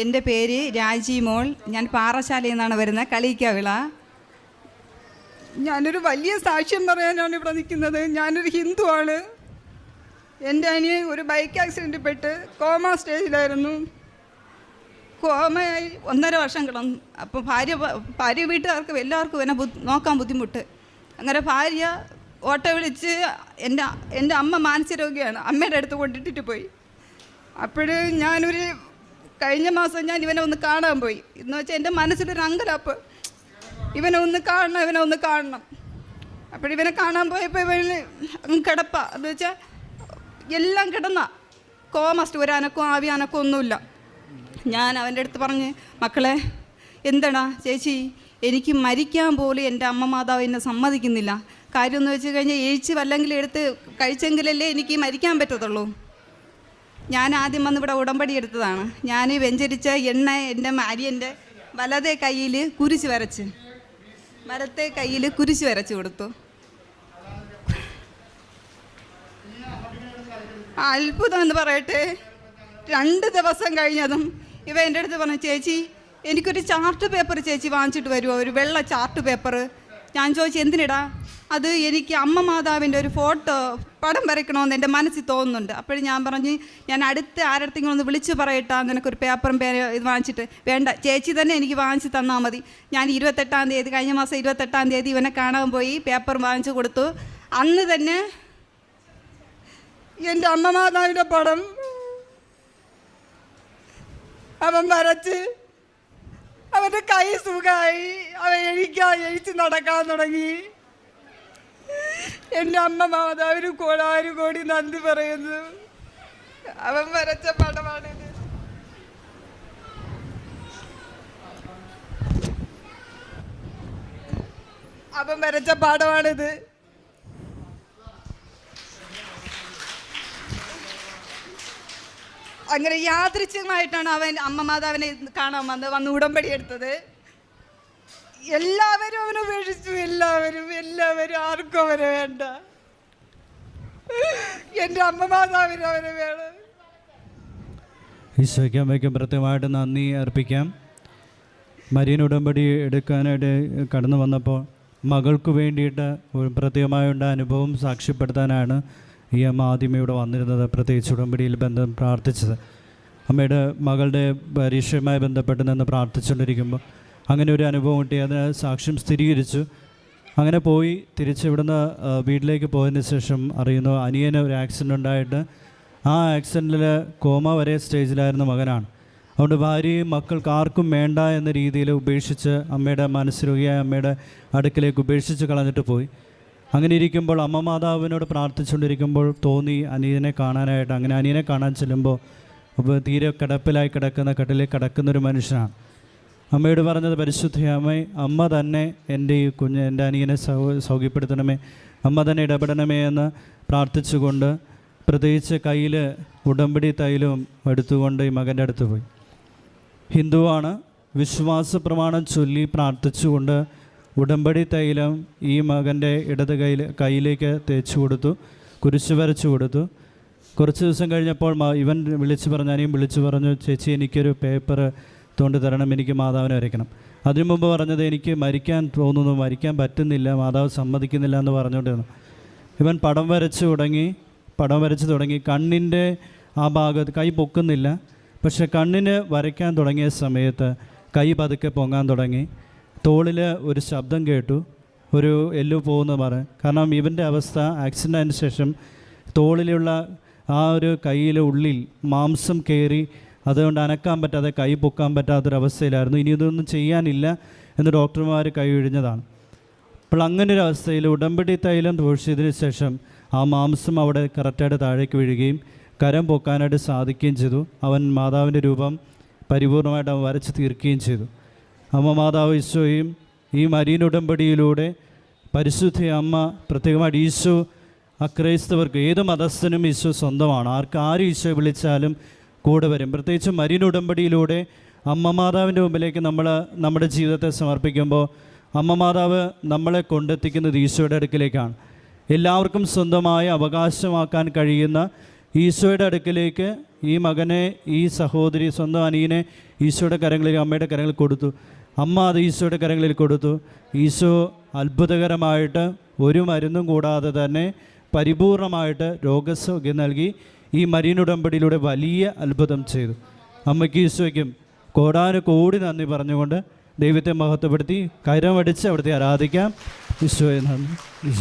എന്റെ പേര് രാജി മോൾ. ഞാൻ പാറശാലയിൽ നിന്നാണ് വരുന്നത്. കളിക്കാവിള ഞാനൊരു വലിയ സാക്ഷ്യം പറയാനാണ് ഇവിടെ നിൽക്കുന്നത്. ഞാനൊരു ഹിന്ദു ആണ് എന്റെ അനിയൻ ഒരു ബൈക്ക് ആക്സിഡന്റിൽ പെട്ട് കോമ സ്റ്റേജിലായിരുന്നു. കോമയായി ഒന്നര വർഷം കിടന്നു. അപ്പോൾ ഭാര്യ ഭാര്യ വീട്ടുകാർക്കും എല്ലാവർക്കും എന്നെ നോക്കാൻ ബുദ്ധിമുട്ട്. അങ്ങനെ ഭാര്യ ഓട്ടോ വിളിച്ച് എന്റെ എന്റെ അമ്മ മാനസിക രോഗിയാണ്. അമ്മയുടെ അടുത്ത് കൊണ്ടിട്ടിട്ട് പോയി. അപ്പോഴ് ഞാനൊരു കഴിഞ്ഞ മാസം ഞാൻ ഇവനെ ഒന്ന് കാണാൻ പോയി. എന്ന് വെച്ചാൽ എന്റെ മനസ്സിലൊരു അങ്കലാപ്പ്. ഇവനെ ഒന്ന് കാണണം ഇവനെ ഒന്ന് കാണണം. അപ്പോഴിവനെ കാണാൻ പോയപ്പോൾ ഇവന് കിടപ്പ. എന്ന് വെച്ചാൽ എല്ലാം കിടന്ന. കോമസ്റ്റ് ഒരു അനക്കോ ആവി ഒന്നുമില്ല. ഞാൻ അവന്റെ അടുത്ത് പറഞ്ഞ് മക്കളെ എന്താടാ ചേച്ചി? എനിക്ക് മരിക്കാൻ പോലും എന്റെ അമ്മ മാതാവ് എന്നെ സമ്മതിക്കുന്നില്ല. കാര്യം എന്ന് വെച്ച് കഴിഞ്ഞാൽ എഴിച്ച് വല്ലെങ്കിലും എടുത്ത് കഴിച്ചെങ്കിലല്ലേ എനിക്ക് മരിക്കാൻ പറ്റത്തുള്ളൂ. ഞാൻ ആദ്യം വന്ന് ഇവിടെ ഉടമ്പടി എടുത്തതാണ്. ഞാൻ വെഞ്ചരിച്ച എണ്ണ എന്റെ അരിയന്റെ വലതേ കയ്യിൽ കുരിശ് വരച്ച്. വലത്തെ കയ്യിൽ കുരിശ് വരച്ച് കൊടുത്തു. അത്ഭുതം എന്ന് പറയട്ടെ. രണ്ട് ദിവസം കഴിഞ്ഞതും ഇവ എന്റെ അടുത്ത് പറഞ്ഞു ചേച്ചി എനിക്കൊരു ചാർട്ട് പേപ്പർ ചേച്ചി വാങ്ങിച്ചിട്ട് വരുമോ ഒരു വെള്ള ചാർട്ട് പേപ്പർ ഞാൻ ചോദിച്ചു എന്തിനിടാ? അത് എനിക്ക് അമ്മ മാതാവിന്റെ ഒരു ഫോട്ടോ പടം വരയ്ക്കണമെന്ന് എന്റെ മനസ്സിൽ തോന്നുന്നുണ്ട്. അപ്പോഴും ഞാൻ പറഞ്ഞ് ഞാൻ അടുത്ത ആരടുത്തെങ്കിലും ഒന്ന് വിളിച്ച് പറയട്ടാ നിനക്കൊരു പേപ്പറും പേര് ഇത് വാങ്ങിച്ചിട്ട്. വേണ്ട ചേച്ചി തന്നെ എനിക്ക് വാങ്ങിച്ച് തന്നാൽ മതി. ഞാൻ ഇരുപത്തെട്ടാം തീയതി കഴിഞ്ഞ മാസം ഇരുപത്തെട്ടാം തീയതി ഇവനെ കാണാൻ പോയി പേപ്പർ വാങ്ങിച്ചു കൊടുത്തു. അന്ന് തന്നെ എന്റെ അമ്മമാതാവിന്റെ പടം അവൻ വരച്ച് അവന്റെ കൈ സുഖമായി അവൻ എഴിക്കാൻ എഴിച്ച് നടക്കാൻ തുടങ്ങി. എന്റെ അമ്മ മാതാവിന് കോടാനു കോടി നന്ദി പറയുന്നു. അവൻ വരച്ച പടമാണിത് അവൻ വരച്ച പാഠമാണിത് അങ്ങനെ യാദൃച്ഛികമായിട്ടാണ് അവൻ അമ്മ മാതാവിനെ കാണാൻ വന്ന് വന്ന് ഉടമ്പടി എടുത്തത്. എല്ലാവരും അവനെ ഉപേക്ഷിച്ചു. എല്ലാവരും എല്ലാവരും ആർക്കും അവരെ വേണ്ട. എന്റെ അമ്മ മാതാവിന് അവരെ വേണം. ഈശോയ്ക്ക് അമ്മയ്ക്കും പ്രത്യേകമായിട്ട് നന്ദി അർപ്പിക്കാം. മരിയൻ ഉടമ്പടി എടുക്കാനായിട്ട് കടന്നു വന്നപ്പോൾ മകൾക്ക് വേണ്ടിയിട്ട് ഒരു പ്രത്യേകമായുള്ള അനുഭവം സാക്ഷ്യപ്പെടുത്താനാണ് ഈ അമ്മ ആദ്യമേ ഇവിടെ വന്നിരുന്നത് പ്രത്യേകിച്ച് ഉടമ്പടിയിൽ ബന്ധം പ്രാർത്ഥിച്ചത്. അമ്മയുടെ മകളുടെ പരീക്ഷയുമായി ബന്ധപ്പെട്ട് നിന്ന് പ്രാർത്ഥിച്ചുകൊണ്ടിരിക്കുമ്പോൾ അങ്ങനെ ഒരു അനുഭവം കിട്ടി. അതിന് സാക്ഷ്യം സ്ഥിരീകരിച്ചു. അങ്ങനെ പോയി തിരിച്ച് ഇവിടുന്ന് വീട്ടിലേക്ക് പോയതിന് ശേഷം അറിയുന്നു അനിയന് ഒരു ആക്സിഡന്റ് ഉണ്ടായിട്ട് ആ ആക്സിഡന്റിൽ കോമ വരെ സ്റ്റേജിലായിരുന്ന മകനാണ്. അതുകൊണ്ട് ഭാര്യയും മക്കൾക്ക് ആർക്കും വേണ്ട എന്ന രീതിയിൽ ഉപേക്ഷിച്ച് അമ്മയുടെ മനസ്സിരുകയായ അമ്മയുടെ അടുക്കിലേക്ക് ഉപേക്ഷിച്ച് കളഞ്ഞിട്ട് പോയി. അങ്ങനെ ഇരിക്കുമ്പോൾ അമ്മ മാതാവിനോട് പ്രാർത്ഥിച്ചുകൊണ്ടിരിക്കുമ്പോൾ തോന്നി അനിയനെ കാണാനായിട്ട്. അങ്ങനെ അനിയനെ കാണാൻ ചെല്ലുമ്പോൾ തീരെ കിടപ്പിലായി കിടക്കുന്ന കട്ടിലേക്ക് കിടക്കുന്നൊരു മനുഷ്യനാണ്. അമ്മയോട് പറഞ്ഞത് പരിശുദ്ധ അമ്മ അമ്മ തന്നെ എന്റെ ഈ കുഞ്ഞ് എന്റെ അനിയനെ സൗ സൗഖ്യപ്പെടുത്തണമേ അമ്മ തന്നെ ഇടപെടണമേ എന്ന് പ്രാർത്ഥിച്ചുകൊണ്ട് പ്രത്യേകിച്ച് കയ്യിൽ ഉടമ്പടി തൈലവും എടുത്തുകൊണ്ട് ഈ മകന്റെ അടുത്ത് പോയി. ഹിന്ദുവാണ് വിശ്വാസ പ്രമാണം ചൊല്ലി പ്രാർത്ഥിച്ചുകൊണ്ട് ഉടമ്പടി തൈലം ഈ മകന്റെ ഇടത് കയ്യിൽ കയ്യിലേക്ക് തേച്ചു കൊടുത്തു കുരിശ് വരച്ചു കൊടുത്തു. കുറച്ച് ദിവസം കഴിഞ്ഞപ്പോൾ ഇവൻ വിളിച്ചു പറഞ്ഞു അനിയും വിളിച്ചു പറഞ്ഞു ചേച്ചി എനിക്കൊരു പേപ്പർ തൊണ്ട് തരണം എനിക്ക് മാതാവിനെ വരയ്ക്കണം. അതിനു മുമ്പ് പറഞ്ഞത് എനിക്ക് മരിക്കാൻ തോന്നുന്നു മരിക്കാൻ പറ്റുന്നില്ല മാതാവ് സമ്മതിക്കുന്നില്ല എന്ന് പറഞ്ഞുകൊണ്ടിരുന്നു. ഇവൻ പടം വരച്ച് തുടങ്ങി പടം വരച്ച് തുടങ്ങി. കണ്ണിന്റെ ആ ഭാഗത്ത് കൈ പൊക്കുന്നില്ല. പക്ഷെ കണ്ണിന് വരയ്ക്കാൻ തുടങ്ങിയ സമയത്ത് കൈ പതുക്കെ പൊങ്ങാൻ തുടങ്ങി. തോളിൽ ഒരു ശബ്ദം കേട്ടു. ഒരു എല്ലു പോകുന്ന പറ. കാരണം ഇവന്റെ അവസ്ഥ ആക്സിഡന്റിന് ശേഷം തോളിലുള്ള ആ ഒരു കയ്യിലെ ഉള്ളിൽ മാംസം കയറി അതുകൊണ്ട് അനക്കാൻ പറ്റാതെ കൈ പൊക്കാൻ പറ്റാത്തൊരവസ്ഥയിലായിരുന്നു. ഇനി ഇതൊന്നും ചെയ്യാനില്ല എന്ന് ഡോക്ടർമാർ കൈ ഒഴിഞ്ഞതാണ് അപ്പോൾ അങ്ങനെ ഒരു അവസ്ഥയിൽ ഉടമ്പടി തൈലം തോഴ്ചതിന് ശേഷം ആ മാംസം അവിടെ കറക്റ്റായിട്ട് താഴേക്ക് വീഴുകയും കരം പൊക്കാനായിട്ട് സാധിക്കുകയും ചെയ്തു. അവൻ മാതാവിന്റെ രൂപം പരിപൂർണമായിട്ട് അവൻ വരച്ച് തീർക്കുകയും ചെയ്തു. അമ്മ മാതാവ് ഈശോയും ഈ മരീൻ ഉടമ്പടിയിലൂടെ പരിശുദ്ധ അമ്മ പ്രത്യേകമായിട്ട് ഈശോ അക്രൈസ്തവർക്ക് ഏത് മതസ്ഥനും ഈശോ സ്വന്തമാണ്. ആർക്ക് ആര് ഈശോ വിളിച്ചാലും കൂടെ വരും. പ്രത്യേകിച്ച് മരീൻ ഉടമ്പടിയിലൂടെ അമ്മ മാതാവിന്റെ മുമ്പിലേക്ക് നമ്മൾ നമ്മുടെ ജീവിതത്തെ സമർപ്പിക്കുമ്പോൾ അമ്മ മാതാവ് നമ്മളെ കൊണ്ടെത്തിക്കുന്നത് ഈശോയുടെ അടുക്കിലേക്കാണ്. എല്ലാവർക്കും സ്വന്തമായി അവകാശമാക്കാൻ കഴിയുന്ന ഈശോയുടെ അടുക്കിലേക്ക് ഈ മകനെ ഈ സഹോദരി സ്വന്തം അനിയനെ ഈശോയുടെ കരങ്ങളിൽ അമ്മയുടെ കരങ്ങളിൽ കൊടുത്തു. അമ്മ അത് ഈശോയുടെ കരങ്ങളിൽ കൊടുത്തു. ഈശോ അത്ഭുതകരമായിട്ട് ഒരു മരുന്നും കൂടാതെ തന്നെ പരിപൂർണമായിട്ട് രോഗസൗഖ്യം നൽകി ഈ മരീനുടമ്പടിയിലൂടെ വലിയ അത്ഭുതം ചെയ്തു. അമ്മയ്ക്ക് ഈശോയ്ക്കും കോടാനു കോടി നന്ദി പറഞ്ഞുകൊണ്ട് ദൈവത്തെ മഹത്വപ്പെടുത്തി കരമടിച്ച് അവിടുത്തെ ആരാധിക്കാം. ഈശോയെ നന്ദി.